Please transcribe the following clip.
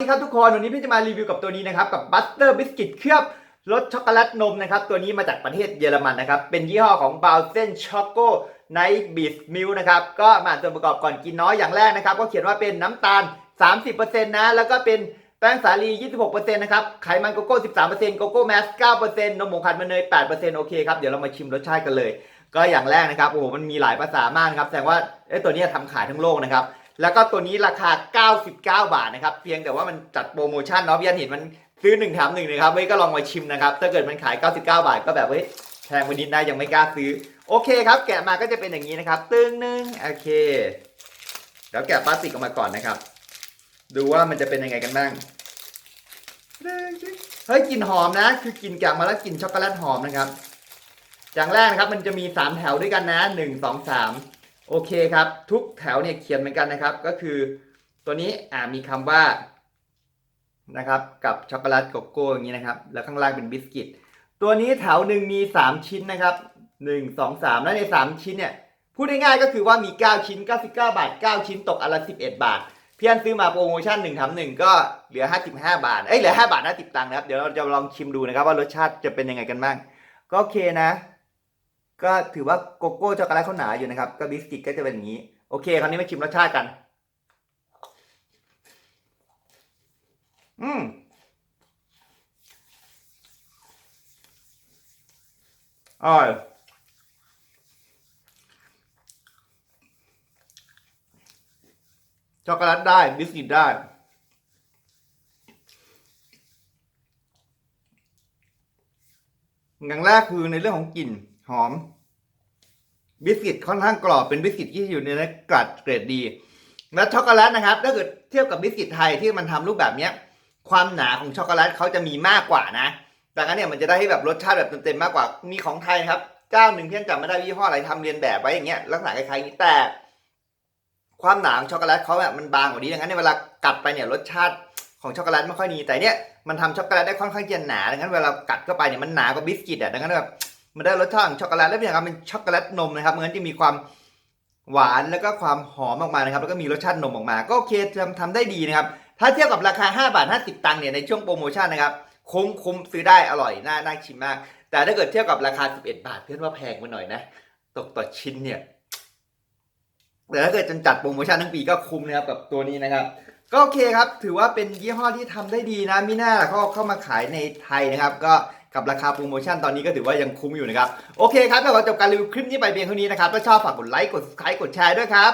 สวัสดีครับทุกคนวันนี้พี่จะมารีวิวกับตัวนี้นะครับกับบัสเตอร์บิสกิตเคลือบรสช็อกโกแลตนมนะครับตัวนี้มาจากประเทศเยอรมันนะครับเป็นยี่ห้อของ b a u s e n Choco Night Beast Milk นะครับก็มาอ่านส่วนประกอบก่อนกินน้อยอย่างแรกนะครับก็เขียนว่าเป็นน้ำตาล 30%นะแล้วก็เป็นแป้งสาลี 26%นะครับไขมันโกโก้ 13%โกโก้แมส 9%นมผงขัดมันเนย 8%โอเคครับเดี๋ยวเรามาชิมรสชาติกันเลย ก็อย่างแรกนะครับโอ้โหมันมีหลายภาษามากครับแสดงว่าเอ้ตัวนี้ทำขายทั้งโลกนะครับ แล้วก็ตัวนี้ราคา 99 บาทนะครับ เพียงแต่ว่ามันจัดโปรโมชั่นเนาะพี่อันเห็นมันซื้อ1แถม1นะครับเว้ยก็ลองมาชิมนะครับ ถ้าเกิดมันขาย 99 บาทก็แบบเว้ยแพงไปนิดนะยังไม่กล้าซื้อ โอเคครับ แกะมาก็จะเป็นอย่างนี้นะครับ ตึ้งหนึงโอเคเดี๋ยวแกะพลาสติกออกมาก่อนนะครับ ดูว่ามันจะเป็นยังไงกันบ้างเฮ้ยกลิ่นหอมนะ คือกลิ่นแกะมาแล้วกลิ่นช็อกโกแลตหอมนะครับอย่างแรกนะครับมันจะมี3แถวด้วยกันนะ1 2 3 โอเคครับ ทุกแถวเนี่ยเขียนเหมือนกันนะครับ ก็คือตัวนี้อ่ามีคำว่านะครับกับช็อกโกแลตโกโก้อย่างนี้นะครับ แล้วข้างล่างเป็นบิสกิต ตัวนี้แถวหนึ่งมี 3 ชิ้นนะครับ 1 2 3 แล้วใน 3 ชิ้นเนี่ยพูดง่ายๆก็คือว่ามี 9 ชิ้น 99 บาท 9 ชิ้นตกอันละ11 บาทพี่อันซื้อมาโปรโมชั่น1ทำ1ก็เหลือ 55 บาท เอ้ยเหลือ 5 บาท50ตังค์นะครับ เดี๋ยวเราจะลองชิมดูนะครับว่ารสชาติจะเป็นยังไงกันบ้าง ก็โอเคนะ ก็ถือว่าโกโก้ช็อกโกแลตเขาหนาอยู่นะครับก็บิสกิตก็จะเป็นอย่างนี้ โอเค คราวนี้มาชิมรสชาติกัน อืมอร่อยช็อกโกแลตได้ บิสกิตได้ อย่างแรกคือในเรื่องของกลิ่น หอม บิสกิตค่อนข้างกรอบเป็นบิสกิตที่อยู่ในเนื้อกรัดเกรดดี และช็อกโกแลตนะครับถ้าเกิดเทียบกับบิสกิตไทยที่มันทำรูปแบบเนี้ย ความหนาของช็อกโกแลตเขาจะมีมากกว่านะดังนั้นเนี่ยมันจะได้ให้แบบรสชาติแบบเต็มๆมากกว่ามีของไทยครับเจ้าหนึ่งที่ยังจำไม่ได้ยี่ห้ออะไรทำเรียนแบบไว้อย่างเงี้ยลักษณะคล้ายๆนี้แต่ความหนาของช็อกโกแลตเขาแบบมันบางกว่านี้ดังนั้นเนี่ยเวลากัดไปเนี่ยรสชาติของช็อกโกแลตไม่ค่อยดีแต่เนี่ยมันทำช็อกโกแลตได้ค่อนข้างจะหนาดังนั้นเวลากัดเข้าไปเนี่ยมันหนากว่าบิสกิตอะดังนั้นแบบ มันได้รสชาติของช็อกโกแลตและอย่างเป็นช็อกโกแลตนมนะครับมันจะมีความหวานแล้วก็ความหอมออกมานะครับ แล้วก็มีรสชาตินมออกมา ก็โอเคทำทำได้ดีนะครับ ถ้าเทียบกับราคา 5 บาท 50 ตังค์เนี่ยในช่วงโปรโมชั่นนะครับคุ้มคุ้มซื้อได้อร่อยน่าน่าชิมมาก แต่ถ้าเกิดเทียบกับราคา 11 บาทเพื่อนว่าแพงไปหน่อยนะ ตกต่อชิ้นเนี่ยแต่ถ้าเกิดจนจัดโปรโมชั่นทั้งปีก็คุ้มนะครับกับตัวนี้นะครับ ก็โอเคครับ ถือว่าเป็นยี่ห้อที่ทำได้ดีนะมิน่าเขาเข้ามาขายในไทยนะครับ ก็ กับราคาโปรโมชั่นตอนนี้ก็ถือว่ายังคุ้มอยู่นะครับ โอเคครับเดี๋ยวเราจบการรีวิวคลิปนี้ไปเพียงเท่านี้นะครับ ถ้าชอบฝากกดไลค์ กด subscribe กดแชร์ด้วยครับ